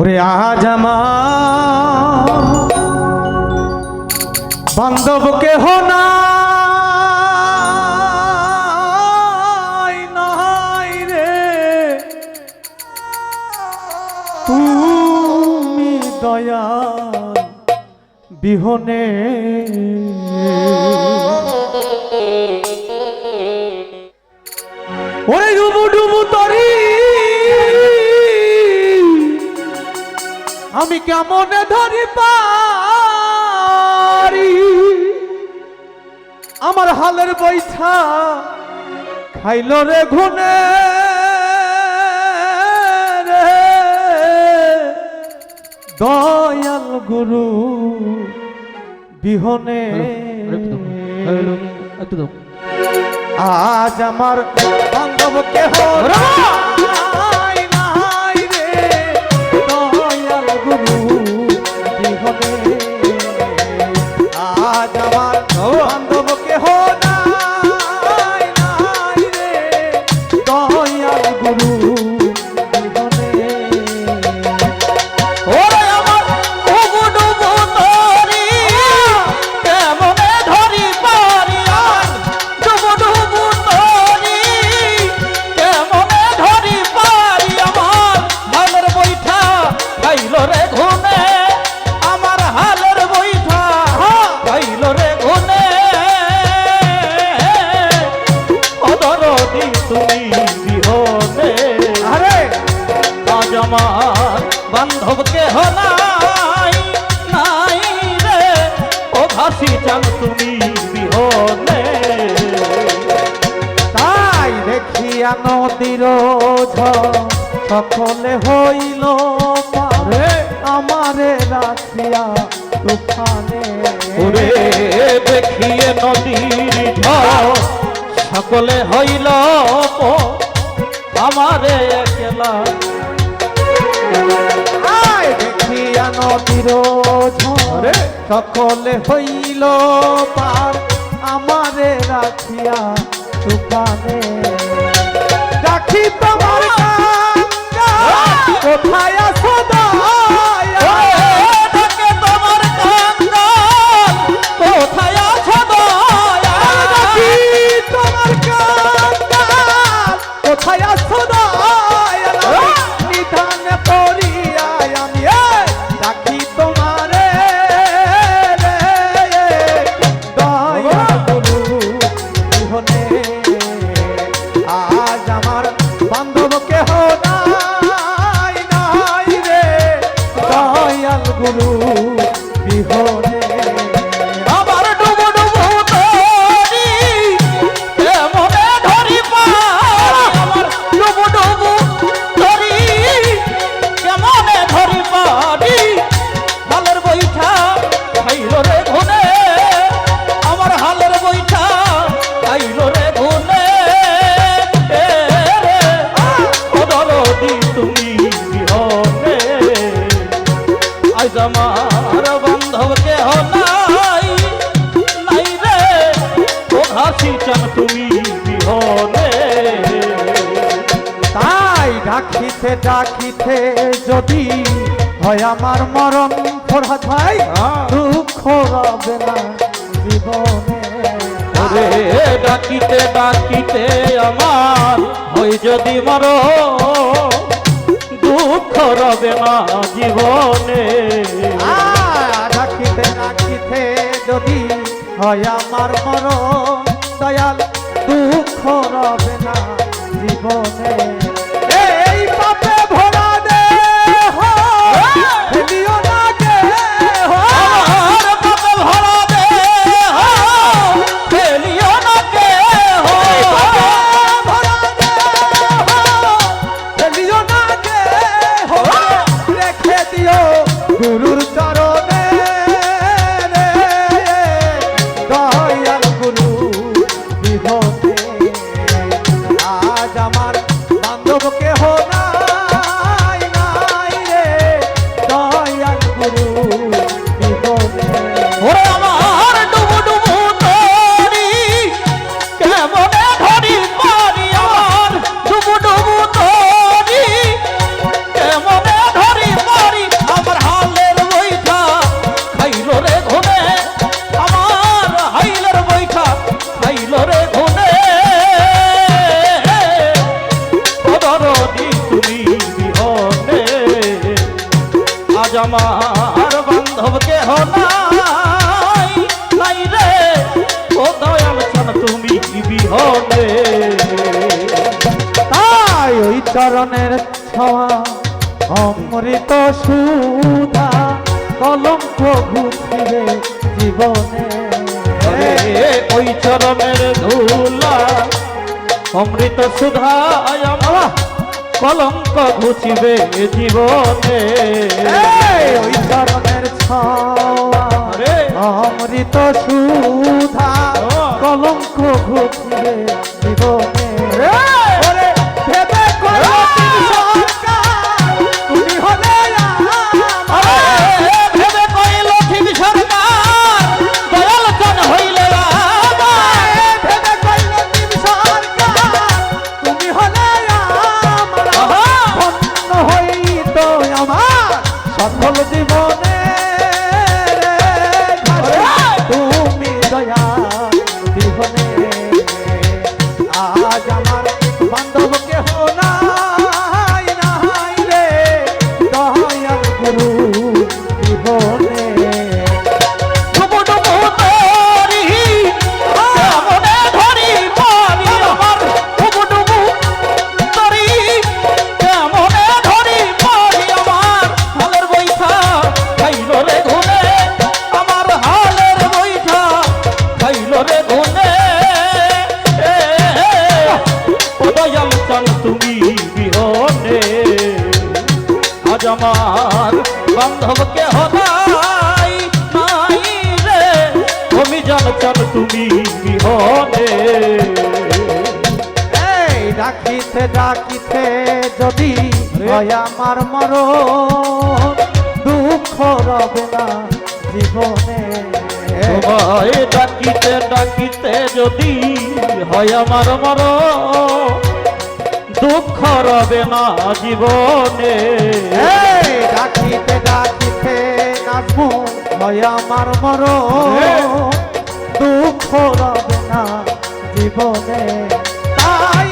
ওরে আজ আমার বান্ধব কেহ রে। তুমি দয়াল বিহনে। ওরে ডুবু ডুবু তরি। আমি কেমন ধরি পারি? আমার হালের বৈঠা খাইল রে ঘুনে রে। দয়াল গুরু বিহনে। একদম আজ আমার বান্ধব কেহ দেখিয়া নদীর সকলে হইল পারে। আমারে রাখিয়া তুফানে। ওরে দেখিয়ে নদীর সকলে হইল আমারে একলা। দেখিয়া নদীর সকলে হইল পার। আমারে রাখিয়া তুফানে। রাখি তোমার গুরু নাই নাই রে। ও হাসি চান তুমি বিহনে। তাই ডাকিতে ডাকিতে যদি হয় আমার মরণ ফোরা যায় দুঃখ রবে না জীবনে। ওরে ডাকিতে ডাকিতে আমার হই যদি মর দুঃখ রবে না জীবনে। আ, না কি যদি হয় আমার মরণ। আমার বান্ধব কেহ নাই। নাই রে, ও দয়াল তুমি বিহনে তাই ওই চরণের ছোঁয়া, অমৃত সুধা কলঙ্ক ঘুষিবে জীবনে। ওই চরণের ধুলা, অমৃত সুধা কলঙ্ক ঘুচিবে জীবনে। ওই চরণের ছ অমৃত সুধা আমার বান্ধব কে হদাই নাই? রে তুমি জান চান তুমি বিহনে এই ডাকিতে ডাকিতে যদি আমার মর দুঃখ রবে না জীবনে। তোমায় ডাকিতে ডাকিতে যদি হয় আমার মর দুঃখ রবে না জীবনে। ডাকিতে ডাকিতে নাচবো হয় আমার মর দুঃখ রবে না জীবনে। তাই